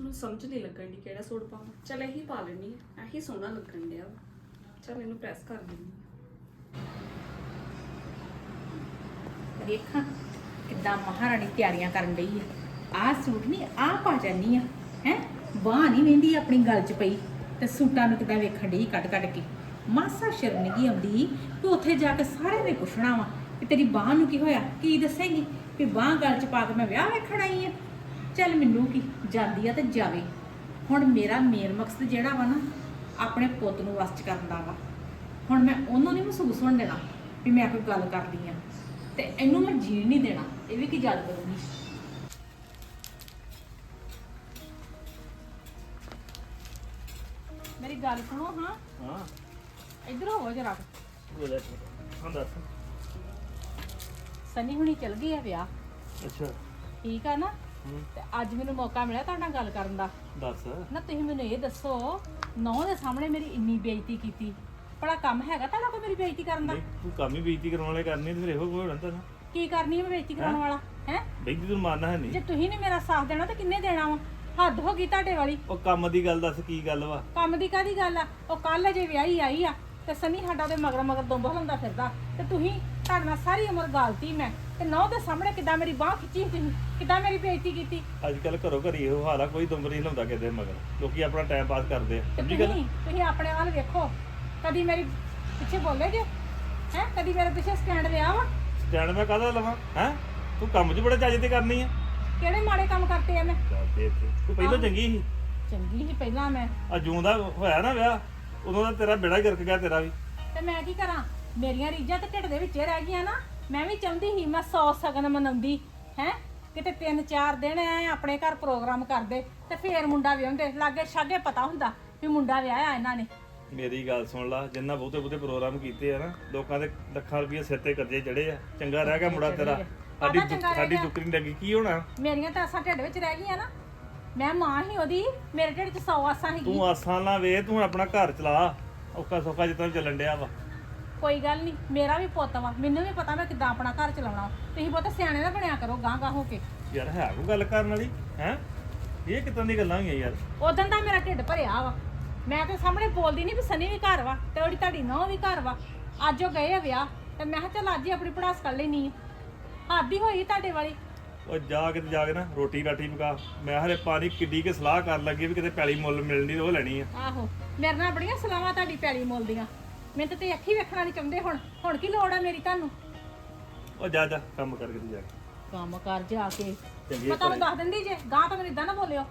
ਮੈਨੂੰ ਸਮਝ ਨਹੀਂ ਲੱਗਣ ਦੀ ਕਿਹੜਾ ਸੂਟ ਪਾਵਾਂ। ਚਲ ਇਹੀ ਪਾ ਲੈਣੀ ਹੈ। ਇਹੀ ਸੋਹਣਾ ਲੱਗਣ ਡਿਆ ਚਲ ਇਹਨੂੰ ਪ੍ਰੈਸ ਕਰ ਲੈਂਦੀ ਹਾਂ। ਕਿੱਦਾਂ ਮਹਾਰਾਣੀ ਤਿਆਰੀਆਂ ਕਰਨ ਡਈ ਆ। ਆਹ ਸੂਟ ਨਹੀਂ ਆਹ ਪਾ ਜਾਨੀ ਆ, ਹੈ? ਬਾਹ ਨਹੀਂ ਵਹਿੰਦੀ ਆਪਣੀ ਗੱਲ 'ਚ ਪਈ। ਤੇ ਸੂਟਾਂ ਨੂੰ ਕਿੱਦਾਂ ਵੇਖਣ ਡਈ ਕੱਢ ਕੱਟ ਕੇ। ਮਾਸਾ ਸ਼ਰਮ ਨਹੀਂ ਆਉਂਦੀ ਤੂੰ ਉੱਥੇ ਜਾ ਕੇ ਸਾਰਿਆਂ ਨੇ ਪੁੱਛਣਾ ਵਾ ਕਿ ਤੇਰੀ ਬਾਹ ਨੂੰ ਕੀ ਹੋਇਆ, ਕੀ ਦੱਸੇਂਗੀ? ਕਿ ਬਾਹ ਗੱਲ 'ਚ ਪਾ ਕੇ ਮੈਂ ਵਿਆਹ ਵੇਖਣ ਆਈ ਆ। ਚੱਲ ਮੈਨੂੰ ਕੀ ਜਾਂਦੀ ਆ ਤੇ ਜਾਵੇ। ਹੁਣ ਮੇਰਾ ਮੇਨ ਮਕਸਦ ਜਿਹੜਾ ਵਾ ਨਾ ਆਪਣੇ ਪੁੱਤ ਨੂੰ ਵਸ 'ਚ ਕਰਨ ਦਾ ਵਾ। ਹੁਣ ਮੈਂ ਉਹਨੂੰ ਨਹੀਂ ਮਹਿਸੂਸ ਹੋਣ ਦੇਣਾ ਵੀ ਮੈਂ ਕੋਈ ਗੱਲ ਕਰਦੀ ਆ। ਤੇ ਇਹਨੂੰ ਮੈਂ ਜੀਣ ਨਹੀਂ ਦੇਣਾ ਇਹ ਵੀ ਕੀ ਯਾਦ ਕਰੂੰਗੀ। ਮੇਰੀ ਗੱਲ ਸੁਣੋ ਹਾਂ। ਹਾਂ। ਇੱਧਰ ਹੋਵੋ ਜਰਾ। ਬੋਲੇ ਹਾਂ ਦੱਸ। ਸਨੀ ਹੁਣੀ ਚਲ ਗਈ ਆ ਵਿਆਹ। ਅੱਛਾ। ਠੀਕ ਆ ਨਾ? ਤੇ ਅੱਜ ਮੈਨੂੰ ਮੌਕਾ ਮਿਲਿਆ ਤੁਹਾਡੇ ਨਾਲ ਗੱਲ ਕਰਨ ਦਾ। ਦੱਸ। ਨਾ ਤੁਸੀਂ ਮੈਨੂੰ ਇਹ ਦੱਸੋ ਨੌ ਦੇ ਸਾਹਮਣੇ ਮੇਰੀ ਇੰਨੀ ਬੇਇੱਜ਼ਤੀ ਕੀਤੀ। ਬੜਾ ਕੰਮ ਹੈਗਾ ਤੁਹਾਡਾ ਕੋਈ ਮੇਰੀ ਬੇਇੱਜ਼ਤੀ ਕਰਨ ਦਾ? ਤੂੰ ਕੰਮ ਹੀ ਬੇਇੱਜ਼ਤੀ ਕਰਾਉਣ ਵਾਲੇ ਕਰਨੀ ਤੇ ਫਿਰ ਇਹੋ ਕੋਈ ਹੋਣਾ ਤਾਂ ਕੀ ਕਰਨੀ ਹੈ ਮੈਂ ਬੇਇੱਜ਼ਤੀ ਕਰਾਉਣ ਵਾਲਾ? ਹੈ? ਬੇਇੱਜ਼ਤੀ ਤੈਨੂੰ ਮਾਰਨਾ ਹੈ ਜੇ ਨਹੀਂ ਤੁਸੀਂ ਨਹੀਂ ਮੇਰਾ ਸਾਥ ਦੇਣਾ ਤਾਂ ਕਿੰਨੇ ਦੇਣਾ ਵਾ? ਹੱਦ ਹੋ ਗਈ ਤੁਹਾਡੇ ਵਾਲੀ। ਉਹ ਕੰਮ ਦੀ ਗੱਲ ਦੱਸ ਕੀ ਗੱਲ ਵਾ? ਕੰਮ ਦੀ ਕਾਦੀ ਗੱਲ ਆ? ਉਹ ਕੱਲ ਜੇ ਵਿਆਹੀ ਆਈ ਆ ਤੇ ਸਨੀ ਸਾਡਾ ਉਹਦੇ ਮਗਰ ਮਗਰ ਦੁੰਬ ਹਲਾਉਂਦਾ ਫਿਰਦਾ। ਤੇ ਤੁਸੀਂ ਤੁਹਾਡੇ ਨਾਲ ਸਾਰੀ ਉਮਰ ਗਾਲਤੀ ਮੈਂ ਤੇ ਨੌ ਦੇ ਸਾਹਮਣੇ ਕਿੱਦਾਂ ਮੇਰੀ ਬਾਹ ਖਿੱਚੀ ਤੁਸੀਂ ਕਿੱਦਾਂ ਮੇਰੀ ਬੇਇੱਜ਼ਤੀ ਕੀਤੀ? ਅੱਜ ਕੱਲ ਘਰੋਂ ਘਰੀ ਇਹੋ ਹਾਲ ਕੋਈ ਦੁੰਬ ਨਹੀਂ ਲਾਉਂਦਾ ਕਿਤੇ ਮਗਰ। ਲੋਕੀ ਆਪਣਾ ਟਾਈਮ ਪਾਸ ਕਰਦੇ ਆ। ਤੇ ਸਮਝੀ ਗੱਲ? ਤੁਸੀਂ ਤੁਸੀਂ ਆਪਣੇ ਵੱਲ ਵੇਖੋ। ਕਦੀ ਮੇਰੀ ਪਿੱਛੇ ਬੋਲੇ ਜੇ? ਹੈ? ਕਦੀ ਮੇਰੇ ਪਿੱਛੇ ਸਟੈਂਡ ਲਿਆ ਵਾ? ਸਟੈਂਡ ਮੈਂ ਕਾਹਦਾ ਲਵਾਂ? ਹੈ? ਤੂੰ ਕੰਮ 'ਚ ਬੜਾ ਚੱਜ ਤੇ ਕਰਨੀ ਆ। ਕਿਹੜੇ ਮਾੜੇ ਕੰਮ ਕਰਤੇ ਆ ਮੈਂ? ਇੱਥੇ। ਤੂੰ। ਪਹਿਲਾਂ ਚੰਗੀ ਸੀ। ਚੰਗੀ ਸੀ ਪਹਿਲਾਂ ਮੈਂ। ਆ ਜੂਨ ਦਾ ਹੋਇਆ ਨਾ ਵਿਆਹ ਉਦੋਂ ਦਾ ਤੇਰਾ ਬੇੜਾ ਗਰਕ ਗਿਆ ਤੇਰਾ ਵੀ। ਤੇ ਮੈਂ ਕੀ ਕਰਾਂ? ਮੇਰੀਆਂ ਰੀਝਾਂ ਤੇ ਢਿੱਡ ਦੇ ਵਿੱਚ ਹੀ ਰਹਿ ਗਈਆਂ ਨਾ। ਮੈਂ ਵੀ ਚਾਹੁੰਦੀ ਸੀ ਮੈਂ 100 ਸਗਨ ਮਨਾਉਂਦੀ ਹੈ? ਕਿਤੇ ਤਿੰਨ ਚਾਰ ਦਿਨ ਐ ਆਪਣੇ ਘਰ ਪ੍ਰੋਗਰਾਮ ਕਰਦੇ ਤੇ ਫੇਰ ਮੁੰਡਾ ਵਿਆਹੁੰਦੇ। ਲਾਗੇ ਛਾਗੇ ਪਤਾ ਹੁੰਦਾ ਵੀ ਮੁੰਡਾ ਵਿਆਹਿਆ ਇਹਨਾਂ ਨੇ। ਮੇਰੀ ਗੱਲ ਸੁਣ ਲਾ ਜਿੰਨਾ ਬਹੁਤੇ ਬਹੁਤੇ ਪ੍ਰੋਗਰਾਮ ਕੀਤੇ ਆ ਨਾ ਲੋਕਾਂ ਦੇ ਲੱਖਾਂ ਰੁਪਏ ਸਿਰ ਤੇ ਕਰਜ਼ੇ ਚੜੇ ਆ। ਚੰਗਾ ਰਹਿ ਗਿਆ ਮੁੰਡਾ ਤੇਰਾ। ਸਾਡੀ ਕਾਹਦਾ ਚੰਗਾ ਰਹਿ ਸਾਡੀ ਗਿਆ? ਦੁੱਕਰੀ ਲੱਗੀ ਕੀ ਹੋਣਾ? ਮੇਰੀਆਂ ਤਾਂ ਆਸਾਂ ਢਿੱਡ ਵਿੱਚ ਰਹਿ ਗਈਆਂ ਨਾ। ਮੈਂ ਮਾਂ ਹੀ ਉਹਦੀ ਮੇਰੇ ਢਿੱਡ 'ਚ 100 ਆਸਾਂ ਸੀਗੀ ਤੂੰ ਆਸਾਂ ਨਾ ਵੇ ਤੂੰ ਆਪਣਾ ਘਰ ਚਲਾ। ਔਖਾ ਸੌਖਾ ਜਿੱਦਾਂ ਚੱਲਣ ਡਿਆ ਵਾ। ਕੋਈ ਗੱਲ ਨਹੀਂ ਮੇਰਾ ਵੀ ਪੁੱਤ ਵਾ ਮੈਨੂੰ ਵੀ ਪਤਾ ਮੈਂ ਕਿੱਦਾਂ ਆਪਣਾ ਘਰ ਚਲਾਉਣਾ ਤੁਸੀਂ ਬਹੁਤ ਸਿਆਣੇ ਨਾ ਬਣਿਆ ਕਰੋ ਗਾਂ ਗਾਂ ਹੋ ਕੇ। ਯਾਰ ਹੈ ਕੋਈ ਗੱਲ ਕਰਨ ਵਾਲੀ? ਹੈ? ਇਹ ਕਿਦਾਂ ਦੀ ਗੱਲਾਂ ਹੋਈਆਂ ਯਾਰ? ਉਦੋਂ ਦਾ ਮੇਰਾ ਢਿੱਡ ਭਰਿਆ ਵਾ। ਮੈਂ ਤੇ ਸਾਹਮਣੇ ਬੋਲਦੀ ਨਹੀਂ ਵੀ ਸਨੀ ਵੀ ਘਰ ਵਾ ਤੇ ਉਹਦੀ ਤੁਹਾਡੀ ਨੌਂ ਵੀ ਘਰ ਵਾ। ਅੱਜ ਉਹ ਗਏ ਆ ਵਿਆਹ ਤੇ ਮੈਂ ਕਿਹਾ ਚੱਲ ਅੱਜ ਹੀ ਆਪਣੀ ਪੜਾਸ ਕਰ ਲੈਣੀ ਆ। ਹੱਦ ਹੀ ਹੋਈ ਤੁਹਾਡੇ ਵਾਲੀ? ਉਹ ਜਾ ਕੇ ਤੇ ਜਾ ਕੇ ਨਾ ਰੋਟੀ ਰਾਟੀ ਪਕਾ। ਮੈਂ ਹਰੇ ਪਾਣੀ ਕਿੱਡੀ ਕੇ ਸਲਾਹ ਕਰਨ ਲੱਗੀ ਵੀ ਕਿਤੇ ਪੈਲੀ ਮੁੱਲ ਮਿਲਣੀ ਤੇ ਉਹ ਲੈਣੀ ਆ। ਆਹੋ ਮੇਰੇ ਨਾਲ ਬੜੀਆਂ ਸਲਾਵਾਂ ਤੁਹਾਡੀ ਪੈਲੀ ਮੁੱਲ ਦੀਆਂ। ਮੈਨੂੰ ਤੇ ਅੱਖੀ ਵੇਖਣਾ ਨਹੀਂ ਚਾਹੁੰਦੇ ਹੁਣ। ਹੁਣ ਕੀ ਲੋੜ ਆ ਮੇਰੀ ਤੁਹਾਨੂੰ? ਉਹ ਜਾ ਜਾ ਕੰਮ ਕਰਕੇ ਤੇ ਜਾ ਕੇ। ਕੰਮ ਕਰ ਜਾ ਕੇ। ਚੰਗੀ ਮੈਂ ਤੁਹਾਨੂੰ ਦੱਸ ਦਿੰਦੀ ਜੇ ਗਾਂ ਤਾਂ ਮੈਨੂੰ ਇਦਾਂ ਨਾ ਬੋਲਿਓ।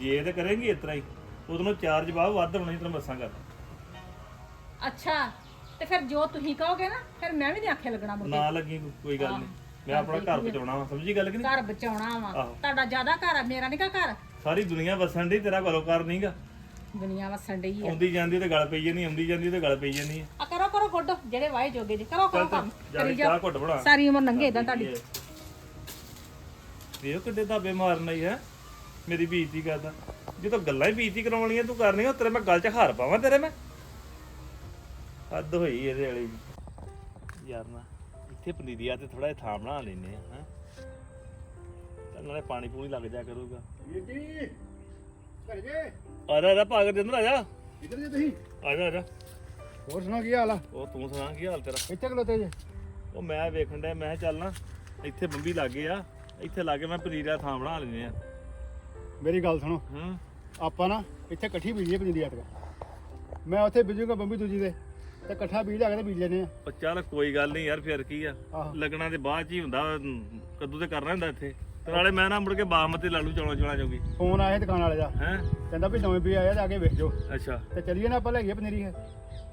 ਜੇ ਤੇ ਕਰੇਂਗੀ ਇਸ ਤਰ੍ਹਾਂ ਹੀ ਉਦੋਂ ਚਾਰ ਜਵਾਬ ਵੱਧ ਹੋਣੇ ਤੈਨੂੰ ਬੱਸਾਂ ਕਰ ਅੱਛਾ ਤੇ ਫਿਰ ਜੋ ਤੁਸੀਂ ਕਹੋਗੇ ਨਾ ਫਿਰ ਮੈਂ ਵੀ ਨਹੀਂ ਆਖੇ ਲੱਗਣਾ ਮੁੜ ਕੇ। ਨਾ ਲੱਗੀ ਕੋਈ- ਕੋਈ ਗੱਲ ਨਹੀਂ ਮੈਂ ਆਪਣਾ ਘਰ ਬਚਾਉਣਾ ਵਾ ਸਮਝੀ ਗੱਲ ਕਿ ਨਹੀਂ ਘਰ ਬਚਾਉਣਾ ਵਾ। ਆਹੋ। ਤੁਹਾਡਾ ਜ਼ਿਆਦਾ ਘਰ ਆ ਮੇਰਾ ਨਹੀਂ ਘਰ। ਸਾਰੀ ਦੁਨੀਆ ਵਸਣ ਦੀ ਤੇਰਾ ਘਰੋਕਾਰ ਨਹੀਂਗਾ ਦੁਨੀਆ ਵਸਣ ਡਈ ਆ। ਆਉਂਦੀ ਜਾਂਦੀ ਤੇ ਗਲ ਪਈ ਜਾਂਦੀ ਆਉਂਦੀ ਜਾਂਦੀ ਤੇ ਗਲ ਪਈ ਜਾਂਦੀ ਆ। ਕਰੋ ਕਰੋ ਗੁੱਡ ਜਿਹੜੇ ਵਾਏ ਜੋਗੇ ਜੀ ਕਰੋ ਕਰੋ ਕੰਮ। ਜਾ ਕਰੀ ਜਾ ਚਾਹ ਘੁੱਟ ਬਣਾ। ਸਾਰੀ ਉਮਰ ਲੰਘੇ ਇਦਾਂ ਤੁਹਾਡੀ। ਵੇਖ ਕਿੱਡੇ ਦਾਬੇ ਮਾਰਨ ਆਈ ਹੈ। ਮੇਰੀ ਬੇਇੱਜ਼ਤੀ ਕਰਦਾ। ਜਦੋਂ ਗੱਲਾਂ ਹੀ ਬੇਇੱਜ਼ਤੀ ਕਰਾਉਣੀਆਂ ਤੂੰ ਕਰਨੀ ਉਹ ਤੇਰੇ ਮੈਂ ਗੱਲ 'ਚ ਹਾਰ ਪਾਵਾਂ ਤੇਰੇ ਮੈਂ। ਹੱਦ ਹੋਈ ਇਹਦੇ ਵਾਲੀ ਵੀ। ਯਾਰ ਨਾ ਇੱਥੇ ਪਨੀਰੀਆ ਤੇ ਥੋੜਾ ਜਿਹਾ ਥਾਂ ਬਣਾ ਲੈਨੇ ਆ ਹੈ। ਚੱਲ ਨਾਲੇ ਪਾਣੀ ਪੂਣੀ ਲੱਗ ਜਾ ਕਰੂਗਾ। ਜੀ ਘਰ ਜੇ? ਆ ਜਾ ਆ ਜਾ ਭਾਗ ਦੇ ਅੰਦਰ ਆ ਜਾ। ਕਿੱਧਰ ਜੇ ਤੁਸੀਂ। ਆ ਜਾ ਆ ਜਾ। ਹੋਰ ਸੁਣਾਓ ਕੀ ਹਾਲ ਆ? ਉਹ ਤੂੰ ਸੁਣਾ ਕੀ ਹਾਲ ਤੇਰਾ? ਇੱਥੇ ਖਲੋਤੇ ਜੇ। ਉਹ ਮੈਂ ਵੇਖਣ ਡਿਆ ਮੈਂ ਕਿਹਾ ਚੱਲ ਨਾ ਇੱਥੇ ਬੰਬੀ ਲੱਗੇ ਆ ਇੱਥੇ ਲਾਗੇ ਮੈਂ ਪਨੀਰੀਆ ਥਾਂ ਬਣਾ ਲੈਨੇ ਆ। ਮੇਰੀ ਗੱਲ ਸੁਣੋ। ਹੂੰ। ਆਪਾਂ ਨਾ ਇੱਥੇ ਇਕੱਠੀ ਬੀਜੀਏ ਪਨੀਰੀ ਆਟਾ ਮੈਂ ਉੱਥੇ ਬੀਜੂਗਾ ਬੰਬੀ ਦੂਜੀ ਦੇ ਤੇ ਇਕੱਠਾ ਬੀਜ ਲਿਆ ਕੇ ਤੇ ਬੀਜ ਲੈਨੇ ਆ। ਉਹ ਚੱਲ ਕੋਈ ਗੱਲ ਨਹੀਂ ਯਾਰ ਫਿਰ ਕੀ ਆ? ਆਹੋ। ਲੱਗਣਾ ਤੇ ਬਾਅਦ ਚ ਹੀ ਹੁੰਦਾ ਕੱਦੂ ਤੇ ਕਰਨਾ ਹੁੰਦਾ ਇੱਥੇ। ਤੇ ਨਾਲੇ ਮੈਂ ਨਾ ਮੁੜ ਕੇ ਬਾਸਮਤੀ ਲਾਲੂ ਚੌਲਾਂ ਚੌਲਾਂ ਜੋਗੀ। ਫੋਨ ਆਇਆ ਦੁਕਾਨ ਵਾਲੇ ਦਾ। ਹੈ? ਕਹਿੰਦਾ ਵੀ ਨਵੇਂ ਵੀ ਆਇਆ ਤੇ ਆ ਕੇ ਵੇਖ ਅੱਛਾ। ਤੇ ਚੱਲੀਏ ਨਾ ਆਪਾਂ ਲੈ ਗਏ ਪਨੀਰੀ। ਹੈ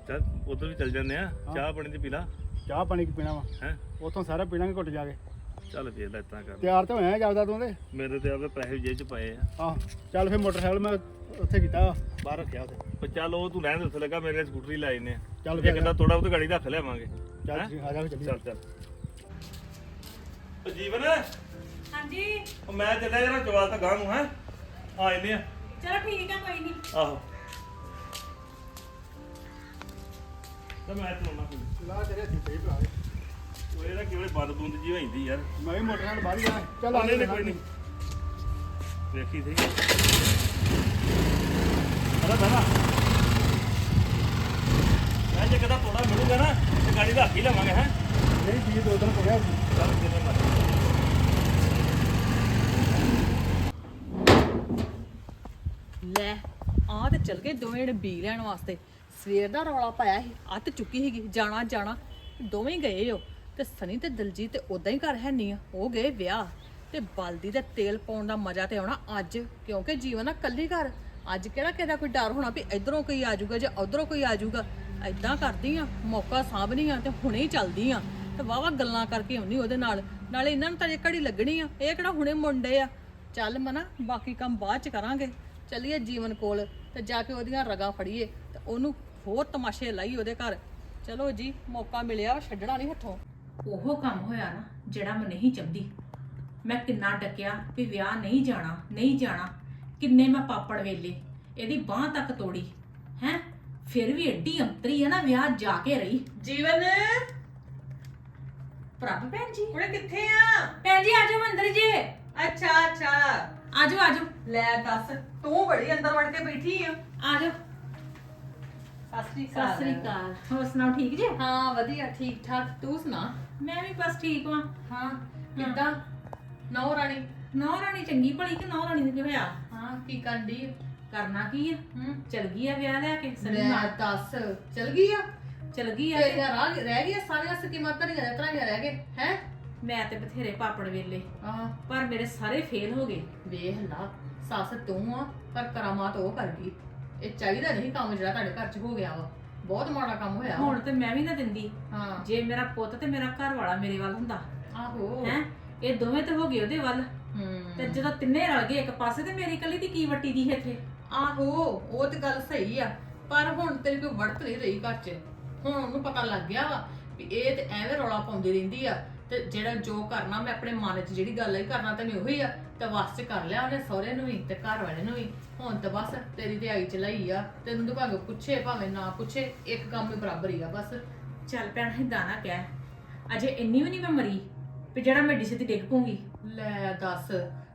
ਚੱਲ ਉਧਰ ਵੀ ਚੱਲ ਜਾਂਦੇ ਆ। ਚਾਹ ਪਾਣੀ ਤੇ ਪੀ ਲਾ। ਚਾਹ ਪਾਣੀ ਕੀ ਪੀਣਾ ਵਾ। ਹੈ? ਉਥੋਂ ਸਾਰਾ ਪੀਣਾਂਗੇ ਘੁੱਟ ਜਾ ਕੇ। ਚੱਲ ਫੇਰ ਲੈ ਇਤਾਂ ਕਰ। ਤਿਆਰ ਤਾਂ ਹੋਇਆ ਜਾਪਦਾ ਤੂੰ ਤੇ? ਮੇਰੇ ਤੇ ਆਪੇ ਪੈਸੇ ਜੇਬ ਚ ਪਏ ਆ। ਆਹ ਚੱਲ ਫਿਰ ਮੋਟਰਸਾਈਕਲ ਮੈਂ ਉੱਥੇ ਕੀਤਾ ਬਾਹਰ ਰੱਖਿਆ ਉੱਥੇ। ਪਰ ਚੱਲ ਉਹ ਤੂੰ ਰਹਿਣ ਦੇ ਉੱਥੇ ਲੱਗਾ ਮੇਰੇ ਸਕੂਟਰੀ ਲਾਏ ਨੇ ਚੱਲ ਜੇ ਫਿਰ। ਕਹਿੰਦਾ ਥੋੜਾ ਉਹ ਗਾੜੀ ਰੱਖ ਲਿਆਵਾਂਗੇ। ਚੱਲ? ਜੀ, ਆ ਜਾ ਚੱਲ ਚੱਲ। ਜੀਵਨ। ਹਾਂਜੀ। ਉਹ ਮੈਂ ਚੱਲਿਆ ਜਰਾ ਜਵਾਲ ਤਾਂ ਗਾਂ ਨੂੰ ਹੈ। ਆ ਇਹਨੇ ਆ। ਚਲੋ ਠੀਕ ਆ ਕੋਈ ਨਹੀਂ। ਆਹੋ। ਤਾਂ ਮੈਂ ਚਲਾਉਣਾ ਕੋਈ ਚਲਾ ਤੇਰੇ ਹੱਥੀ ਪਈ ਭਰਾ ਉਹ ਇਹਦਾ ਕਿਵੇਂ ਬੰਦ ਬੁੰਦ ਜੀ ਹੋਈਂਦੀ ਯਾਰ। ਮੈਂ ਵੀ ਮੋਟਰਸਾਈਕਲ ਬਾਹਰ ਹੀ ਆ। ਚੱਲ ਆ ਨਹੀਂ ਨਹੀਂ ਕੋਈ ਨਹੀਂ ਵੇਖੀ ਸੀ ਅਰੇ ਬਾਬਾ ਮੈਂ ਜੇ ਕਦਾ ਤੋੜਾ ਮਿਲੂਗਾ ਨਾ ਤੇ ਗਾੜੀ ਰੱਖ ਹੀ ਲਵਾਂਗੇ ਹੈ। ਨਹੀਂ ਜੀ ਦੋ ਦਿਨ ਹੋ ਗਿਆ ਚੱਲ ਜਿਵੇਂ ਲੈ, ਆਹ ਤੇ ਚਲ ਗਏ ਦੋਵੇਂ ਜਣੇ ਬੀ ਲੈਣ ਵਾਸਤੇ। ਸਵੇਰ ਦਾ ਰੌਲਾ ਪਾਇਆ ਸੀ ਅੱਤ ਚੁੱਕੀ ਸੀਗੀ, ਜਾਣਾ ਜਾਣਾ। ਦੋਵੇਂ ਗਏ ਹੋ ਤੇ ਸਨੀ ਤੇ ਦਲਜੀਤ ਤੇ ਉਦਾਂ ਹੀ ਘਰ ਹੈ ਨਹੀਂ ਆ, ਉਹ ਗਏ ਵਿਆਹ। ਤੇ ਬਲਦੀ ਦਾ ਤੇਲ ਪਾਉਣ ਦਾ ਮਜ਼ਾ ਤੇ ਆਉਣਾ ਅੱਜ, ਕਿਉਂਕਿ ਜੀਵਨ ਆ ਕੱਲੀ ਘਰ। ਅੱਜ ਕਿਹੜਾ ਕਿਹਦਾ ਕੋਈ ਡਰ ਹੋਣਾ ਵੀ ਇਧਰੋਂ ਕੋਈ ਆ ਜਾਊਗਾ ਜਾਂ ਉਧਰੋਂ ਕੋਈ ਆ ਜਾਊਗਾ। ਐਦਾਂ ਕਰਦੀ ਆ, ਮੌਕਾ ਸਾਂਭਣੀ ਆ ਤੇ ਹੁਣੇ ਹੀ ਚੱਲਦੀ ਆ। ਤੇ ਵਾਵਾ ਗੱਲਾਂ ਕਰਕੇ ਆਉਣੀ ਉਹਦੇ ਨਾਲ। ਨਾਲੇ ਇਹਨਾਂ ਨੂੰ ਤਾਂ ਜੇ ਘੜੀ ਲੱਗਣੀ ਆ, ਇਹ ਕਿਹੜਾ ਹੁਣੇ ਮੁੰਡੇ ਆ। ਚੱਲ ਮਨਾ, ਬਾਕੀ ਕੰਮ ਬਾਅਦ ਚ ਕਰਾਂਗੇ। ਚੱਲੀਏ ਜੀਵਨ ਕੋਲ ਤੇ ਜਾ ਕੇ ਉਹਦੀਆਂ ਰਗਾਂ ਫੜੀਏ ਤੇ ਉਹਨੂੰ ਹੋਰ ਤਮਾਸ਼ੇ ਲਾਈ ਉਹਦੇ ਘਰ। ਚਲੋ ਜੀ ਮੌਕਾ ਮਿਲਿਆ ਛੱਡਣਾ ਨਹੀਂ ਹੱਥੋਂ। ਉਹ ਕੰਮ ਹੋਇਆ ਨਾ ਜਿਹੜਾ ਮੈਂ ਨਹੀਂ ਚਾਹੁੰਦੀ। ਮੈਂ ਕਿੰਨਾ ਡੱਕਿਆ ਵੀ ਵਿਆਹ ਨਹੀਂ ਜਾਣਾ ਨਹੀਂ ਜਾਣਾ। ਕਿੰਨੇ ਮੈਂ ਪਾਪੜ ਵੇਲੇ ਇਹਦੀ ਬਾਹ ਤੱਕ ਤੋੜੀ। ਹੈ? ਫਿਰ ਵੀ ਐਡੀ ਅੰਤਰੀ ਹੈ ਨਾ ਵਿਆਹ ਜਾ ਕੇ ਰਹੀ। ਜੀਵਨ! ਪ੍ਰਭ ਭੈਣ ਜੀ? ਕੁੜੇ ਕਿੱਥੇ ਆ? ਭੈਣ ਜੀ ਆਜੋ ਅੰਦਰ ਜੇ ਅੱਛਾ ਅੱਛਾ ਆਜੋ ਆਜੋ ਲੈ ਦੱਸ ਤੂੰ ਬੜੀ ਅੰਦਰ ਵੜ ਕੇ ਬੈਠੀ ਆ। ਆਜੋ। ਸਤਿ ਸਤਿ ਸ੍ਰੀ ਅਕਾਲ। ਹੋਰ ਸੁਣਾਓ ਠੀਕ ਜੇ? ਹਾਂ ਵਧੀਆ ਠੀਕ ਠਾਕ। ਤੂੰ ਸੁਣਾ? ਮੈਂ ਵੀ ਬਸ ਠੀਕ ਵਾਂ। ਹਾਂ ਕਿੱਦਾਂ? ਨੌ ਰਾਣੀ। ਨੌ ਰਾਣੀ ਚੰਗੀ ਭਲੀ ਕਿ ਨੌ ਰਾਣੀ ਨੇ ਕੀ ਹੋਇਆ ਹਾਂ ਕੀ ਕਰਦੀ ਕਰਨਾ ਕੀ ਆ? ਹੂੰ। ਚਲ ਗਈ ਆ ਵਿਆਹ ਲੈ ਕੇ ਸਨੀ ਲੈ ਨਾਲ। ਦੱਸ ਚਲ ਗਈ ਆ? ਚਲ ਗਈ ਆ ਤੇਰੀਆਂ ਰਾਹ ਰਹਿ ਗਈਆਂ ਸਾਰੀਆਂ ਸਕੀਮਾਂ ਧਰੀਆਂ ਧਰਾਈਆਂ ਰਹਿ ਗਏ ਹੈ? ਮੈਂ ਤੇ ਬਥੇਰੇ ਪਾਪੜ ਵੇਲੇ। ਹਾਂ ਪਰ ਮੇਰੇ ਸਾਰੇ ਫੇਲ ਹੋ ਗਏ। ਵੇਖ ਲਾ ਸੱਸ ਤੂੰ ਆ ਪਰ ਕਰਾਮਾਤ ਉਹ ਕਰ ਗਈ। ਇਹ ਚਾਹੀਦਾ ਨਹੀਂ ਕੰਮ ਜਿਹੜਾ ਤੁਹਾਡੇ ਘਰ 'ਚ ਹੋ ਗਿਆ ਵਾ। ਬਹੁਤ ਮਾੜਾ ਕੰਮ ਹੋਇਆ ਵਾ। ਹੁਣ ਤੇ ਮੈਂ ਵੀ ਨਾ ਦਿੰਦੀ। ਹਾਂ। ਜੇ ਮੇਰਾ ਪੁੱਤ ਤੇ ਮੇਰਾ ਘਰ ਵਾਲਾ ਮੇਰੇ ਵੱਲ ਹੁੰਦਾ। ਆਹੋ। ਹੈ? ਇਹ ਦੋਵੇਂ ਤੇ ਹੋ ਗਏ ਉਹਦੇ ਵੱਲ। ਤੇ ਹੂੰ ਜਦੋਂ ਤਿੰਨੇ ਰਲ ਗਏ ਇੱਕ ਪਾਸੇ ਤੇ ਮੇਰੀ ਇਕੱਲੀ ਦੀ ਕੀ ਵੱਟੀ ਦੀ ਇੱਥੇ? ਆਹੋ ਉਹ ਤੇ ਗੱਲ ਸਹੀ ਆ। ਪਰ ਹੁਣ ਤੇਰੀ ਕੋਈ ਵੜਤ ਨਹੀਂ ਰਹੀ ਘਰ 'ਚ। ਹੁਣ ਉਹਨੂੰ ਪਤਾ ਲੱਗ ਗਿਆ ਵਾ ਵੀ ਇਹ ਤੇ ਐਵੇਂ ਰੌਲਾ ਪਾਉਂਦੀ ਰਹਿੰਦੀ ਆ। ਤੇ ਜਿਹੜਾ ਜੋ ਕਰਨਾ ਮੈਂ ਆਪਣੇ ਮਨ 'ਚ ਜਿਹੜੀ ਗੱਲ ਹੈ ਕਰਨਾ ਤੇ ਮੈਂ ਉਹੀ ਆ ਤੇ ਵਸ 'ਚ ਕਰ ਲਿਆ ਉਹਨੇ ਸਹੁਰੇ ਨੂੰ ਵੀ ਤੇ ਘਰ ਵਾਲੇ ਨੂੰ ਵੀ। ਹੁਣ ਤਾਂ ਬਸ ਤੇਰੀ ਤੇ ਆਈ ਚਲਾਈ ਆ ਤੈਨੂੰ ਤਾਂ ਭਾਵੇਂ ਪੁੱਛੇ ਭਾਵੇਂ ਨਾ ਪੁੱਛੇ ਇੱਕ ਕੰਮ ਹੀ ਬਰਾਬਰ ਹੀ ਆ ਬਸ। ਚੱਲ ਭੈਣ ਹਿੱਦਾਂ ਨਾ ਕਹਿ ਅਜੇ ਇੰਨੀ ਵੀ ਨਹੀਂ ਮੈਂ ਮਰੀ ਵੀ ਜਿਹੜਾ ਮੈਂ ਡਿਸ਼ ਤੇ ਡਿੱਗ ਪੂੰਗੀ ਲੈ ਦੱਸ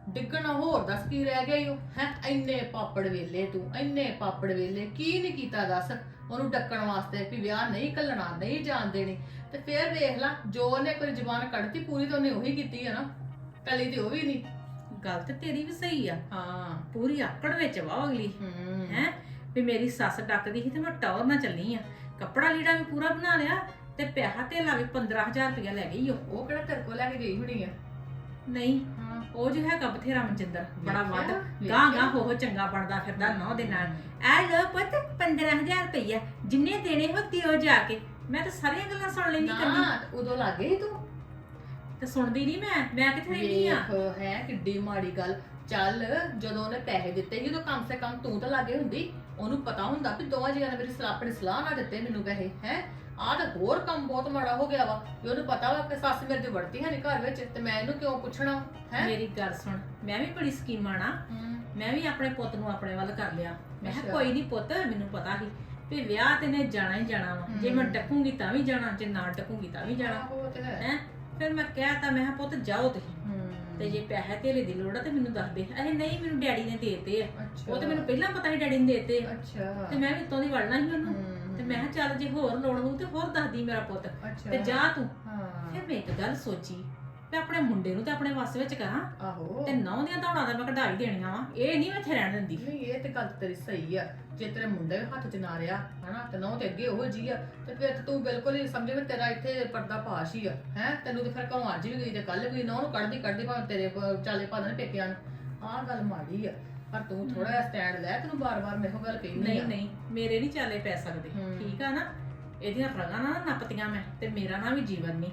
ਡਿੱਗਣਾ ਹੋਰ ਦੱਸ ਕੀ ਰਹਿ ਗਿਆ ਈ ਉਹ ਹੈ? ਇੰਨੇ ਪਾਪੜ ਵੇਲੇ ਤੂੰ ਇੰਨੇ ਪਾਪੜ ਵੇਲੇ ਕੀ ਨਹੀਂ ਕੀਤਾ ਦੱਸ? ਉਹਨੂੰ ਡੱਕਣ ਵਾਸਤੇ ਵੀ ਵਿਆਹ ਨਹੀਂ ਕੱਲਣਾ ਨਹੀਂ ਜਾਣ ਦੇਣੀ। ਤੇ ਫੇਰ ਵੇਖ ਲਾ ਜੋ ਉਹਨੇ ਕੋਈ ਜ਼ਬਾਨ ਕੱਢਤੀ ਪੂਰੀ ਤਾਂ ਉਹਨੇ ਉਹੀ ਕੀਤੀ ਆ ਨਾ। ਕੱਲੀ ਤੇ ਉਹ ਵੀ ਨਹੀਂ ਗੱਲ ਤੇ ਤੇਰੀ ਵੀ ਸਹੀ ਆ। ਹਾਂ। ਪੂਰੀ ਆਕੜ ਵਿੱਚ ਵਾ ਅਗਲੀ। ਹੂੰ। ਹੈ? ਵੀ ਮੇਰੀ ਸੱਸ ਡੱਕਦੀ ਸੀ ਤੇ ਮੈਂ ਟੌਰ ਨਾ ਚੱਲੀ ਆ। ਕੱਪੜਾ ਲੀੜਾ ਵੀ ਪੂਰਾ ਬਣਾ ਲਿਆ ਤੇ ਪੈਸਾ ਧੇਲਾ ਵੀ 15000 ਰੁਪਇਆ ਲੈ ਗਈ ਉਹ ਉਹ ਕਿਹੜਾ ਤੇਰੇ ਕੋਲ ਲੈ ਕੇ ਗਈ ਹੋਣੀ ਆ? ਨਹੀਂ ਹਾਂ ਉਹ ਜੋ ਹੈਗਾ ਬਥੇਰਾ ਮਨਜਿੰਦਰ ਬੜਾ? ਵੱਧ ਵੇਖਿਆ? ਗਾਂ ਗਾਂ ਹੋ ਹੋ ਚੰਗਾ ਬਣਦਾ ਫਿਰਦਾ ਨੌ ਦੇ ਨਾਲ। ਐ ਲੋ ਪੁੱਤ 15000 ਰੁਪਇਆ ਜਿੰਨੇ ਦੇਣੇ ਹੋ ਦਿਓ ਜਾ ਕੇ। ਮੈਂ ਤਾਂ ਸਾਰੀਆਂ ਗੱਲਾਂ ਸੁਣ ਲੈਣੀ ਕਰਨੀ ਨਾ ਉਦੋਂ ਲੱਗੇ ਤੂੰ। ਤੇ ਸੁਣਦੀ ਨਹੀਂ ਮੈਂ ਮੈਂ ਕਿੱਥੇ ਰਹਿੰਦੀ ਆ? ਵੇਖ ਹੈ ਕਿੱਡੀ ਮਾੜੀ ਗੱਲ। ਚੱਲ ਜਦੋਂ ਉਹਨੇ ਪੈਸੇ ਦਿੱਤੇ ਸੀ ਉਦੋਂ ਕਮ ਸੇ ਕਮ ਤੂੰ ਤਾਂ ਲਾਗੇ ਹੁੰਦੀ। ਉਹਨੂੰ ਪਤਾ ਹੁੰਦਾ ਵੀ ਦੋਵਾਂ ਜੀਆਂ ਨੇ ਮੇਰੀ ਸਲਾਹ ਆਪਣੀ ਸਲਾਹ ਨਾ ਦਿੱਤੇ ਮੈਨੂੰ ਪੈਸੇ ਹੈ? ਆਹ ਤਾਂ ਹੋਰ ਕੰਮ ਬਹੁਤ ਮਾੜਾ ਹੋ ਗਿਆ ਵਾ। ਵੀ ਉਹਨੂੰ ਪਤਾ ਵਾ ਕਿ ਸੱਸ ਮੇਰੇ ਦੀ ਵੜਤੀ ਹੈ ਨਹੀਂ ਘਰ ਵਿੱਚ ਤੇ ਮੈਂ ਇਹਨੂੰ ਕਿਉਂ ਪੁੱਛਣਾ ਹੈ? ਮੇਰੀ ਗੱਲ ਸੁਣ ਮੈਂ ਵੀ ਬੜੀ ਸਕੀਮਾਂ ਨਾ ਮੈਂ ਵੀ ਆਪਣੇ ਪੁੱਤ ਨੂੰ ਆਪਣੇ ਵੱਲ ਕਰ ਲਿਆ। ਮੈਂ ਕਿਹਾ ਅੱਛਾ। ਕੋਈ ਨਹੀਂ ਪੁੱਤ ਮੈਨੂੰ ਪਤਾ ਸੀ ਵੀ ਵਿਆਹ ਤੇ ਨੇ ਜਾਣਾ ਹੀ ਜਾਣਾ ਵਾ। ਜੇ ਮੈਂ ਹਮ। ਟਕੂੰਗੀ ਤਾਂ ਵੀ ਜਾਣਾ ਜੇ ਨਾ ਟਕੂੰਗੀ ਤਾਂ ਵੀ ਜਾਣਾ। ਉਹ ਤੇ ਹੈ। ਹੈ? ਫਿਰ ਮੈਂ ਕਿਹਾ ਤਾਂ ਮੈਂ ਕਿਹਾ ਪੁੱਤ ਜਾਓ ਤੁਸੀਂ। ਹੂੰ। ਤੇ ਜੇ ਪੈਸੇ ਧੇਲੇ ਦੀ ਲੋੜ ਆ ਤੇ ਮੈਨੂੰ ਦੱਸ ਦੇ। ਅਰੇ ਨਹੀਂ ਮੈਨੂੰ ਡੈਡੀ ਨੇ ਦੇਤੇ ਆ। ਉਹ ਤੇ ਮੈਨੂੰ ਪਹਿਲਾਂ ਪਤਾ ਸੀ ਡੈਡੀ ਨੇ ਦੇਤੇ ਆ। ਅੱਛਾ। ਤੇ ਮੈਂ ਵੀ ਉੱਤੋਂ ਦੀ ਵੜਨਾ ਸੀ ਉਹਨੂੰ। ਹੂੰ। ਤੇ ਮੈਂ ਕਿਹਾ ਚੱਲ ਜੇ ਹੋਰ ਲੋੜ ਹੋਊ ਤੇ ਹੋਰ ਦੱਸਦੀ ਮੇਰਾ ਪੁੱਤ ਅੱਛਾ। ਤੇ ਜਾ ਤੂੰ। ਹਾਂ। ਫਿਰ ਮੈਂ ਇੱਕ ਗੱਲ ਸੋਚੀ ਮੈਂ ਆਪਣੇ ਮੁੰਡੇ ਨੂੰ ਤੇ ਆਪਣੇ ਵੱਸ ਵਿੱਚ ਕਰਾਂ ਆਹੋ। ਤੇ ਨੌ ਦੀਆਂ ਦੌੜਾਂ ਦਾ ਮੈਂ ਕਢਾਈ ਦੇਣੀਆਂ ਵਾ ਇਹ ਨਹੀਂ ਮੈਂ ਇੱਥੇ ਰਹਿਣ ਦਿੰਦੀ। ਨਹੀਂ ਇਹ ਤੇ ਗੱਲ ਤੇਰੀ ਸਹੀ ਆ। ਜੇ ਤੇਰੇ ਮੁੰਡੇ ਵੀ ਹੱਥ 'ਚ ਨਾ ਰਿਹਾ ਹਨਾ ਤੇ ਨਹੁੰ ਤੇ ਅੱਗੇ ਉਹ ਜੀ ਆ ਤੇ ਫਿਰ ਤੇ ਤੂੰ ਬਿਲਕੁਲ ਹੀ ਸਮਝ ਵੀ ਤੇਰਾ ਇੱਥੇ ਪਰਦਾ ਪਾਸ਼ ਹੀ ਆ ਹੈ ਤੈਨੂੰ ਤੇ ਫਿਰ ਘਰੋਂ ਅੱਜ ਵੀ ਗਈ ਤੇ ਕੱਲ ਵੀ ਨਹੁੰ ਨੂੰ ਕੱਢਦੀ ਕੱਢਦੀ ਭਾਵੇਂ ਤੇਰੇ ਚਾਲੇ ਭਾਵੇਂ ਪੇਕਿਆਂ ਨੂੰ। ਆਹ ਗੱਲ ਮਾੜੀ ਆ। ਪਰ ਤੂੰ ਥੋੜਾ ਜਿਹਾ ਸਟੈਂਡ ਲੈ ਤੈਨੂੰ ਬਾਰ-ਬਾਰ ਮੇਰੇ ਗੱਲ ਕਹਿੰਦੀ ਨਹੀਂ ਨਹੀਂ ਮੇਰੇ ਨਹੀਂ ਚਾਲੇ ਪੈ ਸਕਦੇ। ਠੀਕ ਆ ਨਾ? ਇਹਦੀਆਂ ਰਗਾਂ ਨਾ ਨੱਪਤੀਆਂ ਮੈਂ ਤੇ ਮੇਰਾ ਨਾ ਵੀ ਜੀਵਨ ਨਹੀਂ।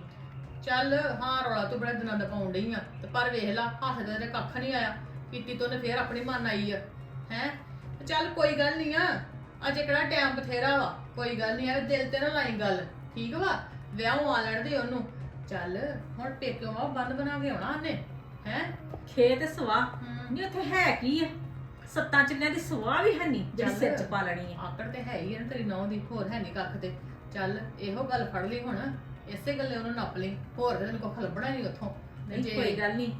ਚੱਲ ਹਾਂ ਰੌਲਾ ਤੂੰ ਬੜਾ ਦਿਨਾਂ ਦਾ ਪਾਉਣ ਡਈ ਆ ਤੇ ਪਰ ਵੇਖ ਲਾ ਹੱਥ ਦੇ ਤੇ ਕੱਖ ਨਹੀਂ ਆਇਆ। ਕੀਤੀ ਤੋਂ ਨੇ ਫੇਰ ਆਪਣੀ ਮਨ ਆਈ ਆ ਹੈ? ਚੱਲ ਕੋਈ ਗੱਲ ਨਹੀਂ ਆ। ਅਜੇ ਕਿਹੜਾ ਟਾਈਮ ਬਥੇਰਾ ਵਾ। ਕੋਈ ਗੱਲ ਨਹੀਂ ਆ ਦਿਲ ਤੇ ਨਾ ਲਾਈ ਗੱਲ। ਠੀਕ ਵਾ? ਵਿਆਹ ਆ ਲੈਣ ਦੇ ਉਹਨੂੰ। ਚੱਲ ਹੁਣ ਪੇਕਿਓ ਆ ਬੰਦ ਬਣਾ ਕੇ ਆਉਣਾ ਉਹਨੇ ਹੈ? ਖੇਤ ਸਵਾ। ਨਹੀਂ ਉੱਥੇ ਹੈ ਕੀ ਆ? ਸੱਤਾਂ ਚੱਲਿਆਂ ਦੀ ਸਵਾ ਵੀ ਹੈ ਨਹੀਂ ਜਿਹੜੀ। ਸਿਰ 'ਚ ਪਾ ਲੈਣੀ ਆ ਆਕੜ ਤੇ ਹੈ ਹੀ ਆ ਨਾ ਤੇਰੀ ਨੌਂ ਦੀ ਹੋਰ ਹੈ ਨਹੀਂ ਕੱਖ ਤੇ। ਚੱਲ ਇਹੋ ਗੱਲ ਫੜ ਲਈ ਹੁਣ। ਇਸੇ ਗੱਲੇ ਉਹਨੂੰ ਨੱਪ ਲਈ। ਹੋਰ ਤੇ ਤੈਨੂੰ ਕੁੱਖ ਲੱਭਣਾ ਨਹੀਂ ਉੱਥੋਂ। ਨਹੀਂ ਕੋਈ ਗੱਲ ਨਹੀਂ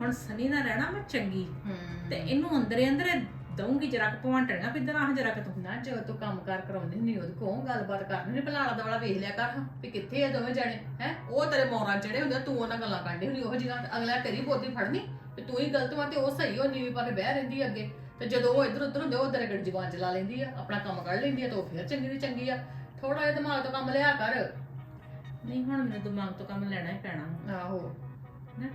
ਹੁਣ ਸਨੀ ਨਾਲ ਰਹਿਣਾ ਮੈਂ ਚੰਗੀ। ਹੂੰ। ਤੇ ਇਹਨੂੰ ਅੰਦਰੇ ਅੰਦਰੇ ਦਊਂਗੀ ਜਰਾ ਕੁ ਭਵਾਂਟਣਾ ਵੀ ਇਧਰ ਆ ਜਰਾ ਕੁ ਤੂੰ। ਨਾ ਜੋ ਤੂੰ ਕੰਮ ਕਾਰ ਕਰਾਉਂਦੀ ਨਹੀਂ ਉਹਦੇ ਕੋਲ ਗੱਲਬਾਤ ਕਰਨੀ ਨਹੀਂ ਭਲਾਲਾ ਦਾ ਵਾਲਾ ਵੇਖ ਲਿਆ ਕਰ ਹਾਂ ਵੀ ਕਿੱਥੇ ਆ ਦੋਵੇਂ ਜਣੇ ਹੈ? ਉਹ ਤੇਰੇ ਮੌਰਾਂ ਚੜੇ ਹੁੰਦੇ ਤੂੰ ਉਹਨਾਂ ਗੱਲਾਂ ਕਰਦੇ ਹੁੰਦੀ ਉਹ ਜਿਹਾ ਅਗਲਾ ਕਰੀ ਬੋਦੀ ਫੜਨੀ ਤੇ ਤੂੰ ਹੀ ਗਲਤ ਵਾ ਤੇ ਉਹ ਸਹੀ ਹੋ ਨੀਵੀਂ ਪਾ ਕੇ ਬਹਿ ਰਹਿੰਦੀ ਆ ਅੱਗੇ। ਤੇ ਜਦੋਂ ਉਹ ਇੱਧਰ ਉੱਧਰ ਹੁੰਦੇ ਉਹ ਤੇਰੇ ਗੱਡੀ ਜ਼ਬਾਨ ਚਲਾ ਲੈਂਦੀ ਆ ਆਪਣਾ ਕੰਮ ਕੱਢ ਲੈਂਦੀ ਆ ਤੇ ਉਹ ਫਿਰ ਚੰਗੀ ਦੀ ਚੰਗੀ ਆ। ਥੋੜਾ ਜਿਹਾ ਦਿਮਾਗ ਤੋਂ ਕੰਮ ਲਿਆ ਕਰ। ਨਹੀਂ ਹੁਣ ਮੈਨੂੰ ਦਿਮਾਗ ਤੋਂ ਕੰਮ ਲੈਣਾ ਹੀ ਪੈਣਾ ਆਹੋ। ਨਾ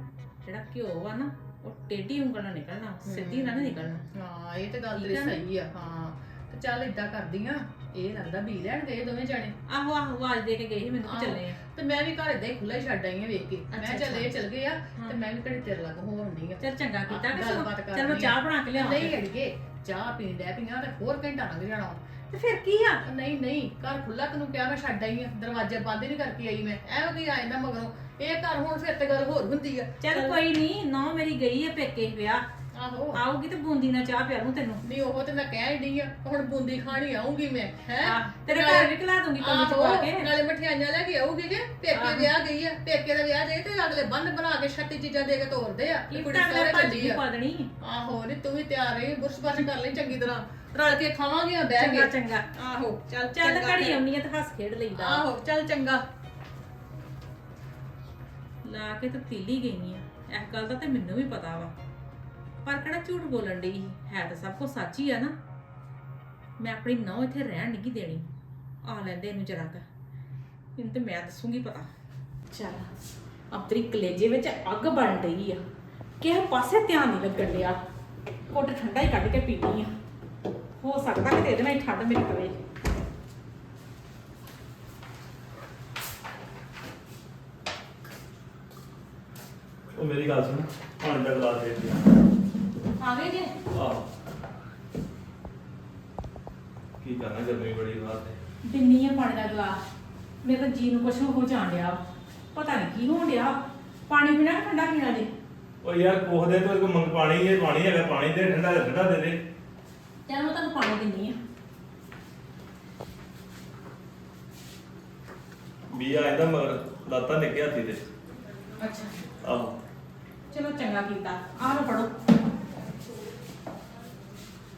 ਜਿਹੜਾ ਘਿਓ ਆ ਨਾ ਉਹ ਟੇਢੀ ਉਂਗਲ ਨਾਲ ਨਿਕਲਣਾ ਸਿੱਧੀ ਨਾਲ ਨਹੀਂ ਨਿਕਲਣਾ। ਹਾਂ ਇਹ ਤੇ ਗੱਲ ਠੀਕ ਤੇਰੀ ਆ ਨਾ? ਸਹੀ ਆ ਹਾਂ। ਤੇ ਚੱਲ ਇਦਾਂ ਕਰਦੀ ਆ। ਇਹ ਲੱਗਦਾ ਬੀ ਲੈਣ ਗਏ ਦੋਵੇਂ ਜਣੇ। ਆਹੋ ਆਹੋ ਆਵਾਜ਼ ਦੇ ਕੇ ਗਈ ਸੀ ਮੈਨੂੰ ਕਿ। ਚੱਲੇ ਆ। ਤੇ ਮੈਂ ਵੀ ਘਰ ਏਦਾਂ ਹੀ ਖੁੱਲਾ ਹੀ ਛੱਡ ਆਈ ਆ ਵੇਖ ਕੇ। ਮੈਂ ਚੱਲ ਇਹ ਚੱਲ ਗਏ ਆ। ਤੇ ਮੈਂ ਵੀ ਘੜੀ ਤੇਰੇ ਲੱਗ ਹੋਣੀ ਆ। ਚੱਲ ਚੰਗਾ ਕੀਤਾ ਕਿ ਗੱਲਬਾਤ ਚਲ ਮੈਂ ਕਰਨੀ ਚਾਹ ਬਣਾ ਕੇ ਲਿਆਵਾਂ ਨਹੀਂ ਅੜੀਏ ਚਾਹ ਪੀਣ ਡੈ ਪੀਆਂ ਤੇ ਹੋਰ ਘੰਟਾ ਲੰਘ ਜਾਣਾ। ਤੇ ਫਿਰ ਕੀ ਆ? ਨਹੀਂ ਨਹੀਂ ਘਰ ਖੁੱਲਾ ਤੈਨੂੰ ਕਿਹਾ ਮੈਂ ਛੱਡ ਆਈ ਆ ਦਰਵਾਜ਼ਾ ਬੰਦ ਨਹੀਂ ਕਰਕੇ ਆਈ ਮੈਂ। ਐਵੇਂ ਕੀ ਆ ਜਾਂਦਾ ਮਗਰੋਂ। ਇਹ ਘਰ ਹੁਣ ਫਿਰ ਤੇ ਗੱਲ ਹੋਰ ਹੁੰਦੀ ਆ। ਚੱਲ ਕੋਈ ਨਹੀਂ ਨੌ ਮੇਰੀ ਗਈ ਹੈ ਪੇਕੇ ਵਿਆਹ। ਆਹੋ। ਆਊਗੀ ਤੇ ਬੂੰਦੀ ਨਾਲ ਚਾਹ ਪਿਆ ਲੂੰ ਤੈਨੂੰ। ਨਹੀਂ ਉਹ ਤੇ ਮੈਂ ਕਹਿ ਹੀ ਡਈ ਆ ਹੁਣ ਬੂੰਦੀ ਖਾਣੀ ਆਉਂਗੀ ਮੈਂ ਹੈ? ਆਹ, ਤੇਰੇ ਘਰ ਵੀ ਖਿਲਾ ਦੂੰਗੀ ਕਮੀ ਚ ਪਾ ਕੇ ਨਾਲੇ ਮਠਿਆਈਆਂ ਲੈ ਕੇ ਆਊਗੀ ਕਿ? ਪੇਕੇ ਆਹੋ। ਵਿਆਹ ਗਈ ਆ ਪੇਕੇ ਦਾ ਵਿਆਹ ਜੇ ਤੇ ਅਗਲੇ ਬੰਦ ਬਣਾ ਕੇ ਛੱਤੀ ਚੀਜ਼ਾਂ ਦੇ ਕੇ ਤੋਰਦੇ ਆ ਕੁੜੀ ਸਾਰੇ ਚੱਲੀ ਆ। ਪਾ ਦੇਣੀ? ਆਹੋ ਨੀ ਤੂੰ ਵੀ ਤਿਆਰ ਰਹੀ ਬੁਰਸ਼ ਬਰਸ਼ ਕਰ ਲਈ ਚੰਗੀ ਤਰ੍ਹਾਂ ਰਲ ਕੇ ਖਾਵਾਂਗੀਆਂ ਬਹਿ ਚੰਗਾ ਕੇ। ਚੰਗਾ। ਆਹੋ ਚੱਲ ਚੱਲ ਚੰਗਾ ਘੜੀ ਫਿਰ। ਆਉਣੀ ਆ ਤੇ ਹੱਸ ਖੇਡ ਲਈਦਾ। ਆਹੋ ਚੱਲ ਚੰਗਾ। ਲਾ ਕੇ ਤੇ ਤੀਲੀ ਗਈ ਆ। ਇਸ ਗੱਲ ਦਾ ਤੇ ਮੈਨੂੰ ਵੀ ਪਤਾ ਵਾ। ਪਰ ਕਿਹੜਾ ਝੂਠ ਬੋਲਣ ਡਈ ਸੀ? ਹੈ ਤਾਂ ਸਭ ਕੁਝ ਸੱਚ ਹੀ ਆ ਨਾ। ਮੈਂ ਆਪਣੀ ਨੌ ਇੱਥੇ ਰਹਿਣ ਨਹੀਂ ਦੇਣੀ। ਆ ਲੈਂਦੇ ਇਹਨੂੰ ਜਰਾ ਕ। ਇਹਨੂੰ ਤੇ ਮੈਂ ਦੱਸੂਗੀ ਪਤਾ। ਚੱਲ ਆਪਣੀ ਕਲੇਜੇ ਵਿੱਚ ਅੱਗ ਬਣ ਰਹੀ ਆ। ਕਿਸੇ ਪਾਸੇ ਧਿਆਨ ਨਹੀਂ ਲੱਗਣ ਡਿਆ। ਘੁੱਟ ਠੰਡਾ ਹੀ ਕੱਢ ਕੇ ਪੀਣੀ ਆ। ਹੋ ਸਕਦਾ ਕਿ ਇਹਦੇ ਨਾਲ ਹੀ ਠੰਡ ਮਿਲ ਪਵੇ। ਉਹ ਮੇਰੀ ਗੱਲ ਸੁਣ। ਪਾਣੀ ਦਾ ਗਲਾਸ ਦੇ ਦੇ ਆ ਗਏ ਜੇ ਆਹ। ਕੀ ਕਰਨਾ ਗਰਮੀ ਬੜੀ ਬਾਤ ਹੈ ਦਿੰਨੀ ਆ ਪਾਣੀ ਦਾ ਗਲਾਸ ਮੇਰੇ ਤਾਂ ਜੀ ਨੂੰ ਕੁਛ ਹੋ ਜਾਣ ਡਿਆ ਪਤਾ ਨਹੀਂ ਕੀ ਹੋਣ ਡਿਆ ਪਾਣੀ ਪੀਣਾ ਕਿ ਠੰਡਾ ਪੀਣਾ ਜੀ। ਉਹ ਯਾਰ ਕੋਹ ਦੇ ਤੋਂ ਮੰਗ ਪਾਣੀ ਇਹ ਪਾਣੀ ਹੈਗਾ ਪਾਣੀ ਦੇ ਠੰਡਾ ਦਾ ਠੰਡਾ ਦੇ ਦੇ। ਚੱਲ ਮੈਂ ਤੁਹਾਨੂੰ ਪਾਣੀ ਦਿੰਨੀ ਆ। ਵੀ ਆ ਇਹਦਾ ਮਗਰ ਲਾਤਾ ਨਿੱਕੇ ਹੱਥੀ ਤੇ। ਅੱਛਾ। ਆਹੋ। ਚਲੋ ਚੰਗਾ ਕੀਤਾ। ਆਹ ਲਓ ਫੜੋ।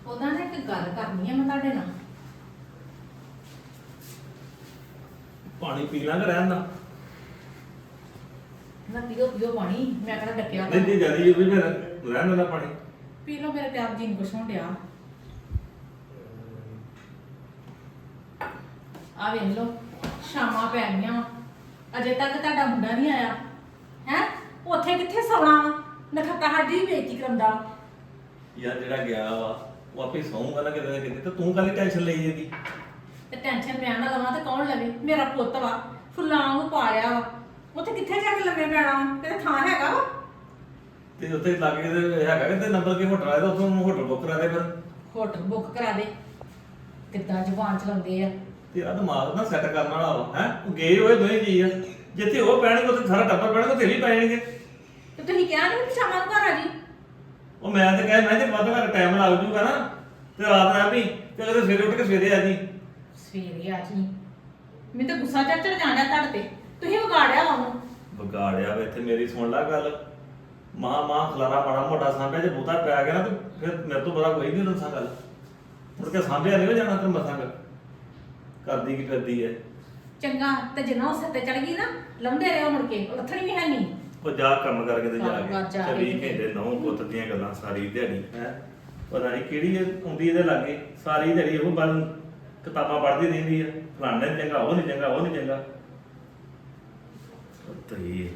ਉਹਦਾ ਨਾ ਇੱਕ ਗੱਲ ਕਰਨੀ ਆ ਮੈਂ ਤੁਹਾਡੇ ਨਾਲ। ਪਾਣੀ ਪੀ ਲਾਂਗਾ ਰਹਿਣ ਦਾ। ਨਾ ਪੀਓ ਪੀਓ ਪਾਣੀ ਮੈਂ ਕਿਹੜਾ ਡੱਕਿਆ ਨਹੀਂ ਜੀ ਜਦੀ ਵੀ ਫਿਰ ਰਹਿਣ ਦਾ ਪਾਣੀ। ਪੀ ਲਓ ਮੇਰੇ ਤੇ ਆਪ ਜੀ ਨੂੰ ਕੁਛ ਹੋਣ ਡਿਆ। ਆ ਵੇਖ ਲਓ ਸ਼ਾਮਾਂ ਪੈ ਗਈਆਂ। ਵਾਂ। ਅਜੇ ਤੱਕ ਤੁਹਾਡਾ ਮੁੰਡਾ ਨਹੀਂ ਆਇਆ। ਹੈ? ਉੱਥੇ ਕਿੱਥੇ ਸੌਣਾ ਵਾ? ਨਖੱਤਾ ਸਾਡੀ ਹੀ ਬੇਇੱਜ਼ਤੀ ਕਰਾਉਂਦਾ ਵਾ। ਯਾਰ ਜਿਹੜਾ ਗਿਆ ਵਾ ਉਹ ਆਪੇ ਸੌਂਗਾ ਨਾ ਕਿਤੇ ਨਾ ਕਿਤੇ ਤੇ ਤੂੰ ਕਾਹਦੀ ਟੈਨਸ਼ਨ ਲਈ ਇਹਦੀ ਤੇ ਟੈਨਸ਼ਨ ਮੈਂ ਨਾ ਲਵਾਂ ਤੇ ਕੌਣ ਲਵੇ? ਮੇਰਾ ਪੁੱਤ ਵਾ ਫੁੱਲਾਂ ਨੂੰ ਪਾਲਿਆ ਵਾ। ਉੱਥੇ ਕਿੱਥੇ ਜਾ ਕੇ ਲੰਮੇ ਪੈਣਾ ਵਾ? ਕਿਤੇ ਥਾਂ ਹੈਗਾ ਵਾ? ਤੇ ਉੱਥੇ ਲੱਗੇ ਤੇ ਹੈਗਾ ਕਿਤੇ ਨੰਬਰ ਕੇ ਹੋਟਲ ਆਇਆ ਤਾਂ ਉੱਥੋਂ ਹੋਟਲ ਬੁੱਕ ਕਰਾ ਦੇ ਫਿਰ। ਹੋਟਲ ਬੁੱਕ ਕਰਾ ਦੇ। ਕਿੱਦਾਂ ਜ਼ੁਬਾਨ ਚਲਾਉਂਦੇ ਆ। ਤੇਰਾ ਦਿਮਾਗ ਨਾ ਸੈੱਟ ਕਰਨ ਵਾਲਾ ਵਾ ਹੈ? ਉਹ ਗਏ ਹੋਏ ਦੋਵੇਂ ਜੀ ਆ। ਜਿੱਥੇ ਉਹ ਪੈਣਗੇ ਉੱਥੇ ਸਾਰਾ ਟੱਬਰ ਪੈਣਗੇ ਉੱਥੇ ਵੀ ਪੈ ਜਾਣਗੇ। ਤੇ ਤੁਸੀਂ ਕਿਹਾ ਨਹੀਂ ਕਿ ਸ਼ਾਮਾਂ ਨੂੰ ਘਰ ਆ ਜੀ? ਉਹ ਮੈਂ ਤੇ ਕਹੇ ਮੈਂ ਜੇ ਵੱਧ ਘੱਟ ਟਾਈਮ ਲੱਗ ਜੂਗਾ ਨਾ ਤੇ ਰਾਤ ਰਹਿ ਵੀ ਤੇ ਅਗਲੇ ਸਵੇਰੇ ਉੱਠ ਕੇ ਸਵੇਰੇ ਆ ਜੀ। ਸਵੇਰੇ ਆ ਜੀ। ਮੈਨੂੰ ਤਾਂ ਗੁੱਸਾ ਚੜ ਚੜ ਜਾਂਦਾ ਤੁਹਾਡੇ ਤੇ। ਤੁਸੀਂ ਵਿਗਾੜਿਆ ਉਹਨੂੰ। ਵਿਗਾੜਿਆ ਵੇ ਇੱਥੇ ਮੇਰੀ ਸੁਣ ਲੈ ਗੱਲ। ਮਾਂ ਮਾਂ ਖਲਾਰਾ ਮਾੜਾ ਮੋਟਾ ਸਾਂਭਿਆ ਜੇ ਬੂਤਾ ਪੈ ਗਿਆ ਨਾ ਤੇ ਫਿਰ ਮੇਰੇ ਤੋਂ ਬੜਾ ਕੋਈ ਨਹੀਂ ਦੱਸਾਂ ਗੱਲ ਮੁੜ ਕੇ ਸਾਂਭਿਆ ਨਹੀਂ ਹੋ ਜਾਣਾ ਤੇ ਮਸਾਂ ਕਰ ਕਰਦੀ ਕੀ ਫਿਰਦੀ ਐ। ਚੰਗਾ ਤੇ ਜਿੰਨਾ ਉਹ ਸਿਰ ਤੇ ਚੜ ਗਈ ਨਾ ਲੰਮਦੇ ਰਹੋ ਮੁੜ ਕੇ ਲੱਥਣੀ ਵੀ ਹੈ ਨਹੀਂ ਉਹ ਜਾ ਕੰਮ ਕਰਕੇ ਤੇ ਜਾ ਕੇ। 24 ਘੰਟੇ ਨੌ ਪੁੱਤ ਦੀਆਂ ਗੱਲਾਂ ਸਾਰੀ ਦਿਹਾੜੀ। ਹੈ? ਪਤਾ ਨਹੀਂ ਕਿਹੜੀ ਆਉਂਦੀ ਇਹਦੇ ਲਾਗੇ। ਸਾਰੀ ਦਿਹਾੜੀ ਉਹ ਬਲ ਕਿਤਾਬਾਂ ਪੜ੍ਹਦੀ ਰਹਿੰਦੀ ਆ। ਫਲਾਣਾ ਚੰਗਾ ਉਹ ਨਹੀਂ ਚੰਗਾ ਉਹ ਨਹੀਂ ਚੰਗਾ। ਤਈ